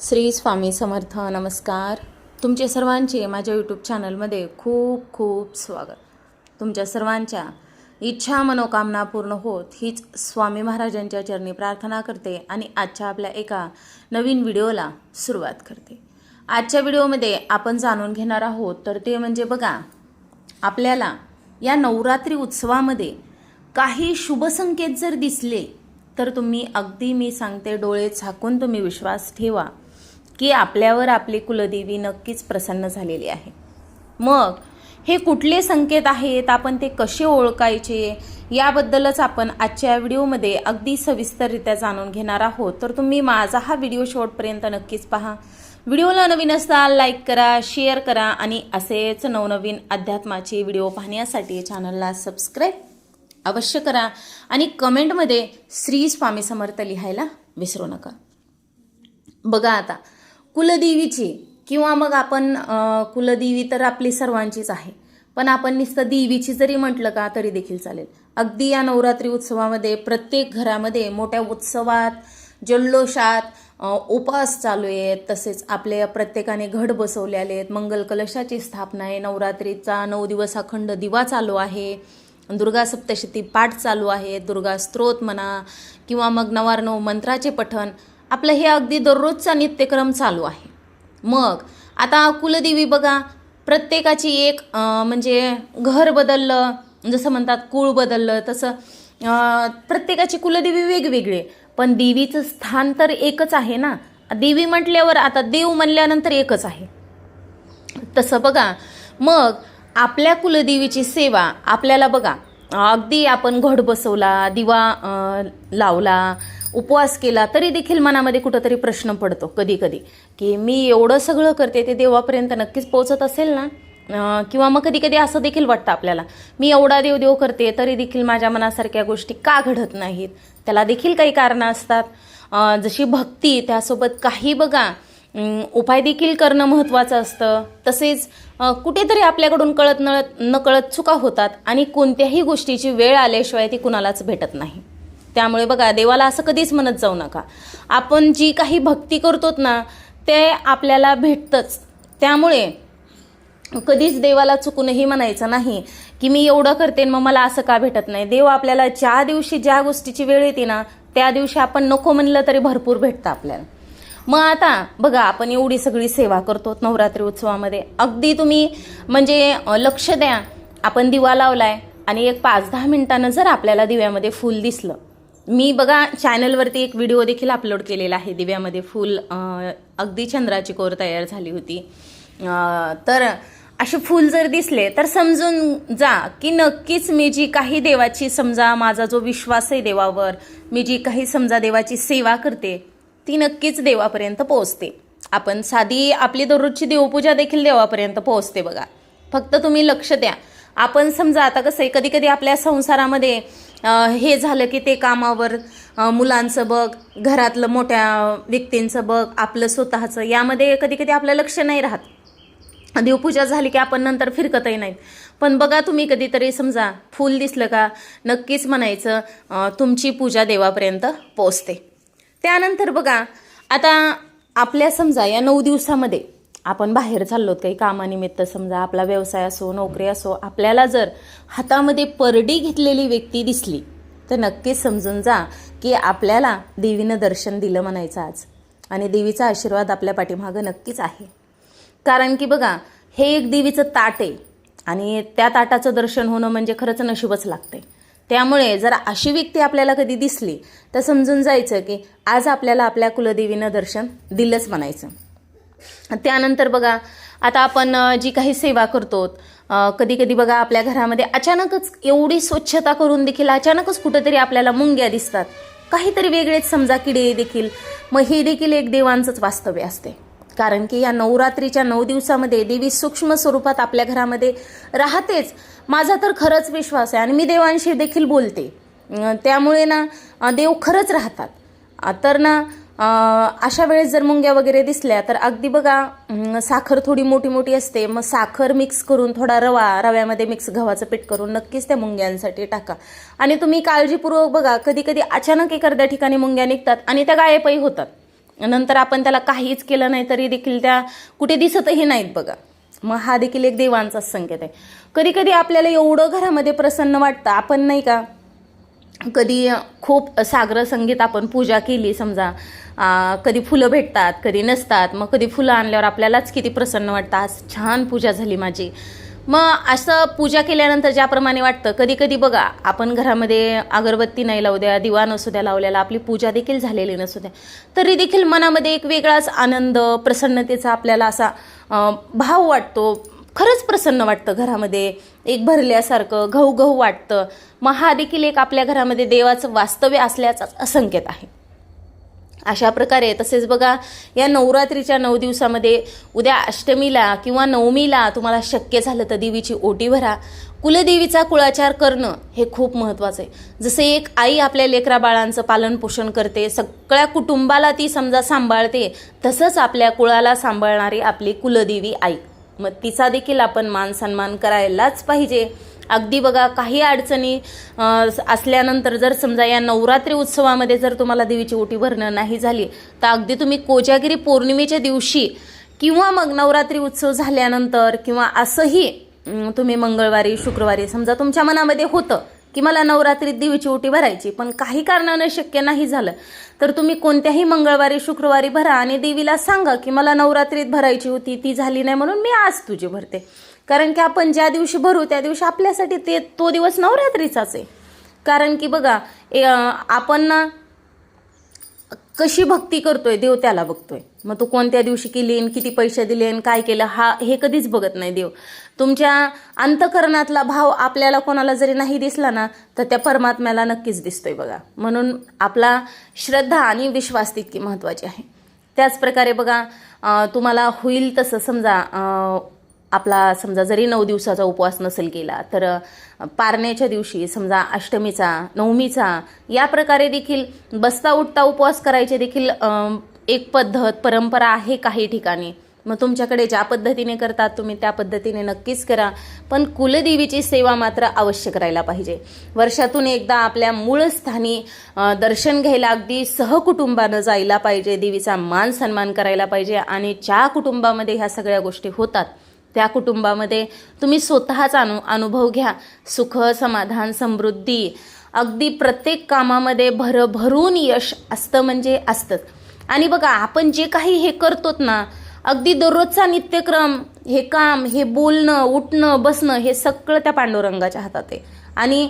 श्री स्वामी समर्थ नमस्कार. तुमचे सर्वांचे माझ्या यूट्यूब चॅनलमध्ये खूप खूप स्वागत. तुमच्या सर्वांच्या इच्छा मनोकामना पूर्ण होत हीच स्वामी महाराजांच्या चरणी प्रार्थना करते आणि आजच्या आपल्या एका नवीन व्हिडिओला सुरुवात करते. आजच्या व्हिडिओमध्ये आपण जाणून घेणार आहोत तर ते म्हणजे बघा आपल्याला या नवरात्री उत्सवामध्ये काही शुभसंकेत जर दिसले तर तुम्ही अगदी मी सांगते डोळे झाकून तुम्ही विश्वास ठेवा. की आपल्यावर आपली कुलदेवी नक्कीच प्रसन्न झालेली आहे. मग हे कुठले संकेत आहेत? आपण ते कसे ओळखायचे? याबद्दलच आपण आजच्या व्हिडिओमध्ये अगदी सविस्तररित्या जाणून घेणार आहोत. तर तुम्ही माझा हा व्हिडिओ शेवटपर्यंत नक्कीच पहा. व्हिडिओला नवीन असताल लाईक करा शेअर करा आणि असेच नवनवीन अध्यात्माचे व्हिडिओ पाहण्यासाठी चॅनलला सबस्क्राईब अवश्य करा आणि कमेंटमध्ये श्री स्वामी समर्थ लिहायला विसरू नका. बघा आता कुलदेवीची किंवा मग आपण कुलदेवी तर आपली सर्वांचीच आहे. पण आपण नुसतं देवीची जरी म्हटलं का तरी देखील चालेल. अगदी या नवरात्री उत्सवामध्ये प्रत्येक घरामध्ये मोठ्या उत्सवात जल्लोषात उपास चालू आहेत. तसेच आपल्या प्रत्येकाने घट बसवलेले आहेत मंगल कलशाची स्थापना आहे. नवरात्रीचा नऊ दिवस अखंड दिवा चालू आहे. दुर्गा सप्तशती पाठ चालू आहे. दुर्गा स्त्रोत म्हणा किंवा मग नवारनव मंत्राचे पठण. आपलं हे अगदी दररोजचा नित्यक्रम चालू आहे. मग आता कुलदेवी बघा प्रत्येकाची एक म्हणजे घर बदललं जसं म्हणतात कुळ बदललं तसं प्रत्येकाची कुलदेवी वेगवेगळी. पण देवीचं स्थान तर एकच आहे ना. देवी म्हटल्यावर आता देव म्हणल्यानंतर एकच आहे. तसं बघा. मग आपल्या कुलदेवीची सेवा आपल्याला बघा अगदी आपण घट बसवला दिवा लावला उपवास केला तरी देखील मनामध्ये कुठंतरी प्रश्न पडतो कधी कधी की मी एवढं सगळं करते ते देवापर्यंत नक्कीच पोहोचत असेल ना? किंवा मग कधी कधी असं देखील वाटतं आपल्याला मी एवढा देव देव करते तरी देखील माझ्या मनासारख्या गोष्टी का घडत नाहीत? त्याला देखील काही कारणं असतात. जशी भक्ती त्यासोबत काही बघा उपाय देखील करणं महत्त्वाचं असतं. तसेच कुठेतरी आपल्याकडून कळत नळत नकळत चुका होतात आणि कोणत्याही गोष्टीची वेळ आल्याशिवाय ती कुणालाच भेटत नाही. त्यामुळे बघा देवाला असं कधीच म्हणत जाऊ नका. आपण जी काही भक्ती करतोत ना ते आपल्याला भेटतंच. त्यामुळे कधीच देवाला चुकूनही म्हणायचं नाही की मी एवढं करते मग मला असं का भेटत नाही. देव आपल्याला ज्या दिवशी ज्या गोष्टीची वेळ येते ना त्या दिवशी आपण नको म्हणलं तरी भरपूर भेटतं आपल्याला. मग आता बघा आपण एवढी सगळी सेवा करतो नवरात्री उत्सवामध्ये. अगदी तुम्ही म्हणजे लक्ष द्या. आपण दिवा लावलाय आणि एक पाच दहा मिनिटानं जर आपल्याला दिव्यामध्ये फूल दिसलं मी बघा चॅनलवरती एक व्हिडिओ देखील अपलोड केलेला आहे दिव्यामध्ये फूल अगदी चंद्राची कोर तयार झाली होती. तर असे फूल जर दिसले तर समजून जा की नक्कीच मी जी काही देवाची समजा माझा जो विश्वास आहे देवावर मी जी काही समजा देवाची सेवा करते ती नक्कीच देवापर्यंत पोहोचते. आपण साधी आपली दररोजची देवपूजा देखील देवापर्यंत पोहोचते बघा. फक्त तुम्ही लक्ष द्या. आपण समजा आता कसं आहे कधी कधी आपल्या संसारामध्ये हे झालं की ते कामावर मुलांचं बघ घरातलं मोठ्या व्यक्तींचं बघ आपलं स्वतःचं. यामध्ये कधी कधी आपलं लक्ष नाही राहत. देवपूजा झाली की आपण नंतर फिरकतही नाहीत. पण बघा तुम्ही कधीतरी समजा फूल दिसलं का नक्कीच म्हणायचं तुमची पूजा देवापर्यंत पोचते त्यानंतर बघा आता आपल्या समजा या नऊ दिवसामध्ये आपण बाहेर चाललो काही कामानिमित्त समजा आपला व्यवसाय असो नोकरी असो आपल्याला जर हातामध्ये परडी घेतलेली व्यक्ती दिसली तर नक्कीच समजून जा की आपल्याला देवीनं दर्शन दिलं म्हणायचं आज. आणि देवीचा आशीर्वाद आपल्या पाठीमागं नक्कीच आहे. कारण की बघा हे एक देवीचं ताट आहे. आणि त्या ताटाचं दर्शन होणं म्हणजे खरंच नशीबच लागते त्यामुळे जर अशी व्यक्ती आपल्याला कधी दिसली तर समजून जायचं की आज आपल्याला आपल्या कुलदेवीनं दर्शन दिलंच म्हणायचं. त्यानंतर बघा आता आपण जी काही सेवा करतो कधी कधी बघा आपल्या घरामध्ये अचानकच एवढी स्वच्छता करून देखील अचानकच कुठंतरी आपल्याला मुंग्या दिसतात. काहीतरी वेगळेच समजा किडे देखील. मग हे देखील एक देवांचंच वास्तव्य असते. कारण की या नवरात्रीच्या नऊ दिवसामध्ये देवी सूक्ष्म स्वरूपात आपल्या घरामध्ये राहतेच. माझा तर खरंच विश्वास आहे आणि मी देवांशी देखील बोलते. त्यामुळे ना देव खरंच राहतात. तर ना अशा वेळेस जर मुंग्या वगैरे दिसल्या तर अगदी बघा साखर थोडी मोठी मोठी असते. मग साखर मिक्स करून थोडा रवा रव्यामध्ये मिक्स गव्हाचं पीठ करून नक्कीच त्या मुंग्यांसाठी टाका. आणि तुम्ही काळजीपूर्वक बघा कधी कधी अचानक एखाद्या ठिकाणी मुंग्या निघतात आणि त्या गायबही होतात. नंतर आपण त्याला काहीच केलं नाही तरी देखील त्या कुठे दिसतही नाहीत बघा. मग हा देखील एक देवांचाच संकेत आहे. कधी कधी आपल्याला एवढं घरामध्ये प्रसन्न वाटतं आपण नाही का कधी खूप सागर संगीत आपण पूजा केली समजा कधी फुलं भेटतात कधी नसतात. मग कधी फुलं आणल्यावर आपल्यालाच किती प्रसन्न वाटतं. आज छान पूजा झाली माझी. मग असं पूजा केल्यानंतर ज्याप्रमाणे वाटतं कधी कधी बघा आपण घरामध्ये अगरबत्ती नाही लावू द्या दिवा नसू द्या लावलेला आपली पूजा देखील झालेली नसू द्या. तरी देखील मनामध्ये एक वेगळाच आनंद प्रसन्नतेचा आपल्याला असा भाव वाटतो. खरंच प्रसन्न वाटतं घरामध्ये. एक भरल्यासारखं घऊ घऊ वाटतं. मग हा देखील एक आपल्या घरामध्ये देवाचं वास्तव्य असल्याचाच संकेत आहे. अशा प्रकारे. तसेच बघा या नवरात्रीच्या नऊ दिवसामध्ये उद्या अष्टमीला किंवा नवमीला तुम्हाला शक्य झालं तर देवीची ओटी भरा. कुलदेवीचा कुळाचार करणं हे खूप महत्त्वाचं आहे. जसे एक आई आपल्या लेकरा बाळांचं पालनपोषण करते सगळ्या कुटुंबाला ती समजा सांभाळते तसंच आपल्या कुळाला सांभाळणारी आपली कुलदेवी आई. मग तिचा देखील आपण मान सन्मान करायलाच पाहिजे. अगदी बघा काही अडचणी असल्यानंतर जर समजा या नवरात्री उत्सवामध्ये जर तुम्हाला देवीची ओटी भरणं नाही झाली तर अगदी तुम्ही कोजागिरी पौर्णिमेच्या दिवशी किंवा मग नवरात्री उत्सव झाल्यानंतर किंवा असंही तुम्ही मंगळवारी शुक्रवारी समजा तुमच्या मनामध्ये होतं की मला नवरात्रीत देवीची ओटी भरायची पण काही कारणानं शक्य नाही झालं तर तुम्ही कोणत्याही मंगळवारी शुक्रवारी भरा आणि देवीला सांगा की मला नवरात्रीत भरायची होती ती झाली नाही म्हणून मी आज तुझी भरते. कारण की आपण ज्या दिवशी भरू त्या दिवशी आपल्यासाठी ते तो दिवस नवरात्रीचाच आहे. कारण की बघा आपण कशी भक्ती करतोय देव त्याला बघतोय. मग तू कोणत्या दिवशी केली किती पैसे दिले काय केलं हा हे कधीच बघत नाही देव. तुमच्या अंतकरणातला भाव आपल्याला कोणाला जरी नाही दिसला ना तर त्या परमात्म्याला नक्कीच दिसतोय बघा. म्हणून आपला श्रद्धा आणि विश्वास तितकी महत्त्वाची आहे. त्याचप्रकारे बघा तुम्हाला होईल तसं समजा आपला समजा जरी नऊ दिवसाचा उपवास नसेल केला तर पारण्याच्या दिवशी समजा अष्टमीचा नवमीचा या प्रकारे देखील बसता उठता उपवास करायचे देखील एक पद्धत परंपरा आहे काही ठिकाणी. मग तुमच्याकडे ज्या पद्धतीने करतात तुम्ही त्या पद्धतीने नक्कीच करा. पण कुलदेवीची सेवा मात्र अवश्य करायला पाहिजे. वर्षातून एकदा आपल्या मूळ स्थानी दर्शन घ्यायला अगदी सहकुटुंबानं जायला पाहिजे देवीचा मान सन्मान करायला पाहिजे आणि ज्या कुटुंबामध्ये ह्या सगळ्या गोष्टी होतात त्या कुटुंबामध्ये तुम्ही स्वतःच अनु अनुभव घ्या. सुख समाधान समृद्धी. अगदी प्रत्येक कामामध्ये भरभरून यश असतं म्हणजे असतंच. आणि बघा आपण जे काही हे करतोत ना अगदी दररोजचा नित्यक्रम हे काम हे बोलणं उठणं बसणं हे सगळं त्या पांडुरंगाच्या हातात आहे. आणि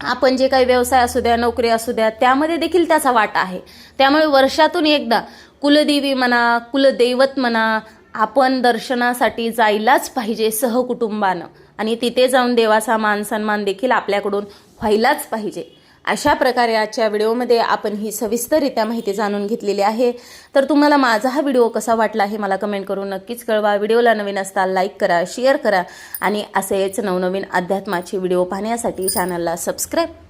आपण जे काही व्यवसाय असू द्या नोकरी असू द्या त्यामध्ये देखील त्याचा वाटा आहे. त्यामुळे वर्षातून एकदा कुलदेवी म्हणा कुलदैवत म्हणा आपण दर्शनासाठी जायलाच पाहिजे सहकुटुंबानं. आणि तिथे जाऊन देवाचा मान सन्मान देखील आपल्याकडून व्हायलाच पाहिजे. अशा प्रकारे आजच्या व्हिडिओमध्ये आपण ही सविस्तररित्या माहिती जाणून घेतलेली आहे. तर तुम्हाला माझा हा व्हिडिओ कसा वाटला हे मला कमेंट करून नक्कीच कळवा. व्हिडिओला नवीन असता लाईक करा शेअर करा आणि असेच नवनवीन अध्यात्माचे व्हिडिओ पाहण्यासाठी चॅनलला सबस्क्राईब